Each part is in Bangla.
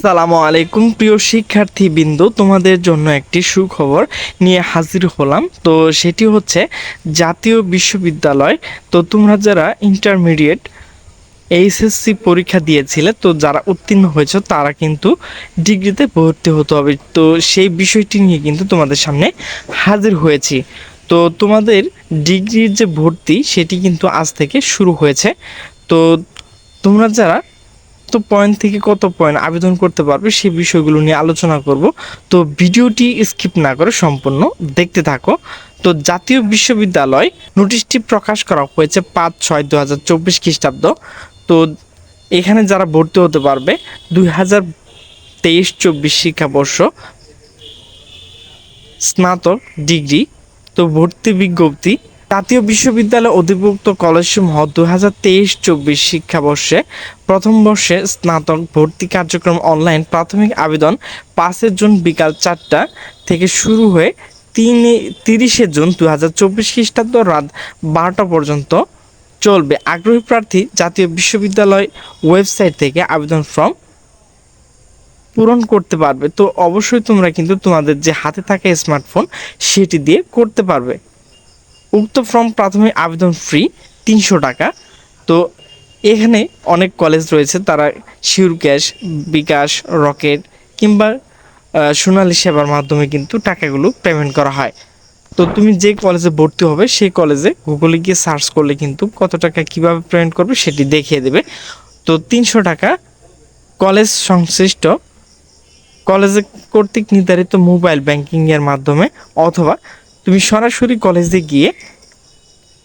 আসসালামু আলাইকুম, প্রিয় শিক্ষার্থী বিন্দু তোমাদের জন্য একটি সুখবর নিয়ে হাজির হলাম। তো সেটি হচ্ছে, জাতীয় বিশ্ববিদ্যালয়, তো তোমরা যারা ইন্টারমিডিয়েট এইচএসসি পরীক্ষা দিয়েছিলে, তো যারা উত্তীর্ণ হয়েছে, তারা কিন্তু ডিগ্রিতে ভর্তি হতে হবে। তো সেই বিষয়টি নিয়ে কিন্তু তোমাদের সামনে হাজির হয়েছি। তো তোমাদের ডিগ্রির যে ভর্তি, সেটি কিন্তু আজ থেকে শুরু হয়েছে। তো তোমরা যারা কত পয়েন্ট থেকে কত পয়েন্ট আবেদন করতে পারবে সেই বিষয়গুলো নিয়ে আলোচনা করব। তো ভিডিওটি স্কিপ না করে সম্পূর্ণ দেখতে থাকো। তো জাতীয় বিশ্ববিদ্যালয় নোটিশটি প্রকাশ করা হয়েছে পাঁচ ছয় দু হাজার চব্বিশ খ্রিস্টাব্দ। তো এখানে যারা ভর্তি হতে পারবে দুই হাজার তেইশ চব্বিশ শিক্ষাবর্ষ স্নাতক ডিগ্রি, তো ভর্তি বিজ্ঞপ্তি জাতীয় বিশ্ববিদ্যালয় অধিভুক্ত কলেজসমূহ দু হাজার তেইশ চব্বিশ শিক্ষাবর্ষে প্রথম বর্ষে স্নাতক ভর্তি কার্যক্রম অনলাইন প্রাথমিক আবেদন পাঁচের জুন বিকাল চারটা থেকে শুরু হয়ে তিন তিরিশে জুন দু হাজার চব্বিশ খ্রিস্টাব্দ রাত বারোটা পর্যন্ত চলবে। আগ্রহী প্রার্থী জাতীয় বিশ্ববিদ্যালয় ওয়েবসাইট থেকে আবেদন ফর্ম পূরণ করতে পারবে। তো অবশ্যই তোমরা কিন্তু তোমাদের যে হাতে থাকা স্মার্টফোন সেটি দিয়ে করতে পারবে। উক্ত ফর্ম প্রাথমিক আবেদন ফ্রি তিনশো টাকা। তো এখানে অনেক কলেজ রয়েছে, তারা শিউর ক্যাশ বিকাশ, রকেট কিংবা সোনালী সেবার মাধ্যমে কিন্তু টাকাগুলো পেমেন্ট করা হয়। তো তুমি যে কলেজে ভর্তি হবে, সেই কলেজে গুগলে গিয়ে সার্চ করলে কিন্তু কত টাকা কীভাবে পেমেন্ট করবে সেটি দেখিয়ে দেবে। তো তিনশো টাকা কলেজ সংশ্লিষ্ট কলেজে কর্তৃক নির্ধারিত মোবাইল ব্যাংকিংয়ের মাধ্যমে অথবা তুমি সরাসরি কলেজে গিয়ে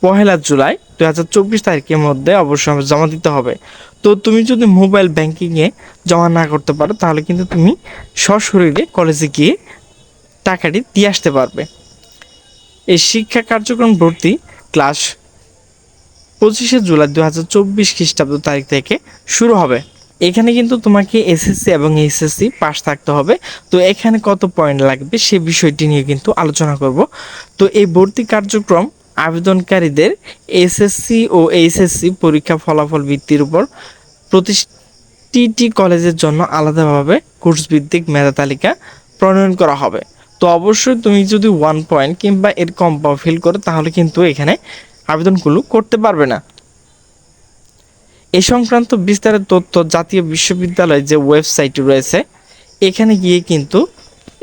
পহেলা জুলাই দু হাজার চব্বিশ তারিখের মধ্যে অবশ্যই জমা দিতে হবে। তো তুমি যদি মোবাইল ব্যাংকিংয়ে জমা না করতে পারো, তাহলে কিন্তু তুমি সশরীরে কলেজে গিয়ে টাকাটি দিয়ে আসতে পারবে। এই শিক্ষা কার্যক্রম ভর্তি ক্লাস পঁচিশে জুলাই দু হাজার চব্বিশ খ্রিস্টাব্দ তারিখ থেকে শুরু হবে। এখানে কিন্তু তোমাকে এসএসসি এবং এইচএসসি পাস থাকতে হবে। তো এখানে কত পয়েন্ট লাগবে সে বিষয়টি নিয়ে কিন্তু আলোচনা করব। তো এই ভর্তি কার্যক্রম আবেদনকারীদের এসএসসি ও এইচএসসি পরীক্ষা ফলাফল ভিত্তির উপর প্রতিটি কলেজের জন্য আলাদাভাবে কোর্স ভিত্তিক মেধা তালিকা প্রণয়ন করা হবে। তো অবশ্যই তুমি যদি ওয়ান পয়েন্ট কিংবা এর কম ফিল করো, তাহলে কিন্তু এখানে আবেদনগুলো করতে পারবে না। এ সংক্রান্ত বিস্তারিত তথ্য জাতীয় বিশ্ববিদ্যালয়ের যে ওয়েবসাইট রয়েছে, এখানে গিয়ে কিন্তু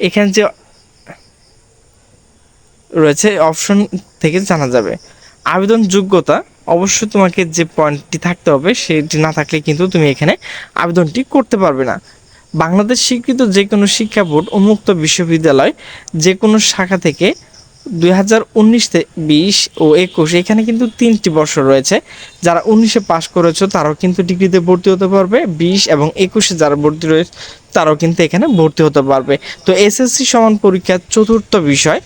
এখানে যে রয়েছে অপশন থেকে জানা যাবে। আবেদন যোগ্যতা অবশ্যই তোমাকে যে পয়েন্টটি থাকতে হবে, সেটি না থাকলে কিন্তু তুমি এখানে আবেদনটি করতে পারবে না। বাংলাদেশ স্বীকৃত যে কোনো শিক্ষা বোর্ড উন্মুক্ত বিশ্ববিদ্যালয় যে কোনো শাখা থেকে দুই হাজার উনিশ বিশ ও একুশ, এখানে কিন্তু তিনটি বছর রয়েছে। যারা উনিশে পাশ করেছ, তারাও কিন্তু ডিগ্রিতে ভর্তি হতে পারবে। বিশ এবং একুশে যারা ভর্তি রয়েছে, তারাও কিন্তু এখানে ভর্তি হতে পারবে। তো এসএসসি সমান পরীক্ষার চতুর্থ বিষয়,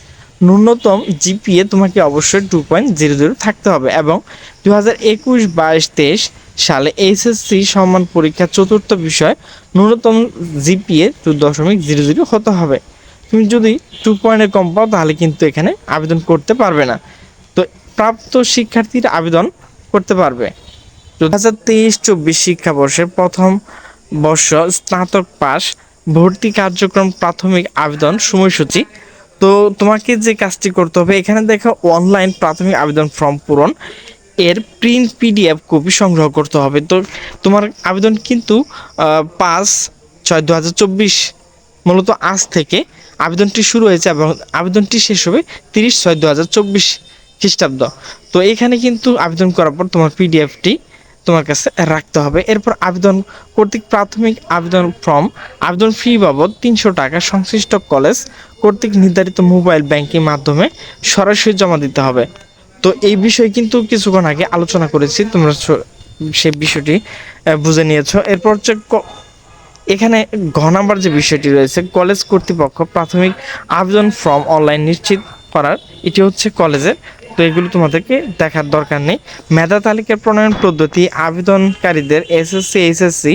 ন্যূনতম জিপিএ তোমাকে অবশ্যই টু পয়েন্ট জিরো জিরো থাকতে হবে এবং দু হাজার একুশ বাইশ তেইশ সালে এইচএসসি সমান পরীক্ষার চতুর্থ বিষয়, ন্যূনতম জিপিএ টু দশমিক জিরো জিরো হতে হবে। তুমি যদি টু পয়েন্টের কম পাও, তাহলে কিন্তু এখানে আবেদন করতে পারবে না। তো প্রাপ্ত শিক্ষার্থীরা আবেদন করতে পারবে। দু হাজার তেইশ চব্বিশ শিক্ষাবর্ষের প্রথম বর্ষ স্নাতক পাস ভর্তি কার্যক্রম প্রাথমিক আবেদন সময়সূচি। তো তোমাকে যে কাজটি করতে হবে, এখানে দেখো অনলাইন প্রাথমিক আবেদন ফর্ম পূরণ। এর প্রিন্ট পিডিএফ কপি সংগ্রহ করতে হবে। তো তোমার আবেদন কিন্তু পাঁচ ছয় দু মূলত আজ থেকে আবেদনটি শুরু হয়েছে এবং আবেদনটি শেষ হবে তিরিশ ছয় দু হাজার চব্বিশ খ্রিস্টাব্দ। তো এখানে কিন্তু আবেদন করার পর তোমার পিডিএফটি তোমার কাছে রাখতে হবে। এরপর আবেদন কর্তৃক প্রাথমিক আবেদন ফর্ম, আবেদন ফি বাবদ তিনশো টাকা সংশ্লিষ্ট কলেজ কর্তৃক নির্ধারিত মোবাইল ব্যাংকিং মাধ্যমে সরাসরি জমা দিতে হবে। তো এই বিষয়ে কিন্তু কিছুক্ষণ আগে আলোচনা করেছি, তোমরা সেই বিষয়টি বুঝে নিয়েছো। এরপর হচ্ছে এখানে ঘ নাম্বার যে বিষয়টি রয়েছে, কলেজ কর্তৃপক্ষ প্রাথমিক আবেদন ফর্ম অনলাইন নিশ্চিত করার, এটি হচ্ছে কলেজের। তো এগুলো তোমাদেরকে দেখার দরকার নেই। মেধা তালিকার প্রণয়ন পদ্ধতি, আবেদনকারীদের এসএসসি, এইচএসসি,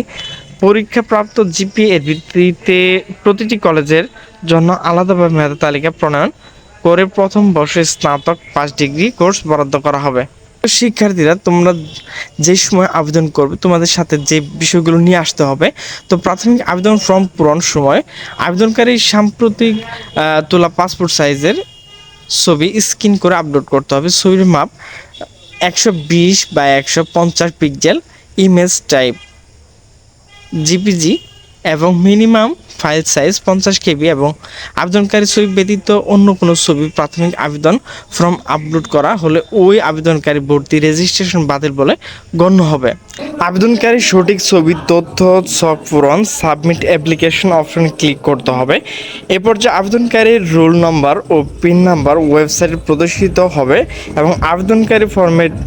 পরীক্ষাপ্রাপ্ত জিপি এর ভিত্তিতে প্রতিটি কলেজের জন্য আলাদাভাবে মেধা তালিকা প্রণয়ন করে প্রথম বর্ষে স্নাতক পাঁচ ডিগ্রি কোর্স বরাদ্দ করা হবে। শিক্ষার্থীরা তোমরা যে সময় আবেদন করবে, তোমাদের সাথে যে বিষয়গুলো নিয়ে আসতে হবে, তো প্রাথমিক আবেদন ফর্ম পূরণ সময় আবেদনকারী সাম্প্রতিক তোলা পাসপোর্ট সাইজের ছবি স্ক্যান করে আপলোড করতে হবে। ছবির মাপ একশো বিশ বা একশো পঞ্চাশ পিক্সেল ইমেজ টাইপ জিপিজি এবং মিনিমাম ফাইল সাইজ পঞ্চাশ কেবি এবং আবেদনকারী ছবি ব্যতীত অন্য কোনো ছবি প্রাথমিক আবেদন ফর্ম আপলোড করা হলে ওই আবেদনকারী ভর্তি রেজিস্ট্রেশন বাতিল বলে গণ্য হবে। আবেদনকারী সঠিক ছবি তথ্য ছক পূরণ সাবমিট অ্যাপ্লিকেশন অপশন ক্লিক করতে হবে। এরপর যে আবেদনকারীর রোল নম্বর ও পিন নাম্বার ওয়েবসাইটে প্রদর্শিত হবে এবং আবেদনকারী ফরম্যাট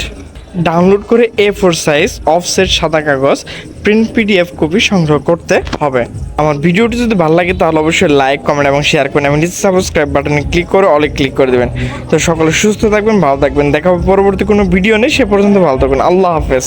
ডাউনলোড করে এ ফোর সাইজ অফসেট সাদা কাগজ প্রিন্ট পিডিএফ কপি সংগ্রহ করতে হবে। আমার ভিডিওটি যদি ভালো লাগে, তাহলে অবশ্যই লাইক কমেন্ট এবং শেয়ার করুন এবং নিচে সাবস্ক্রাইব বাটনে ক্লিক করে অলে ক্লিক করে দেবেন। তো সকলে সুস্থ থাকবেন, ভালো থাকবেন। দেখা পরবর্তী কোনো ভিডিও নেই সে পর্যন্ত ভালো থাকবেন আল্লাহ হাফেজ।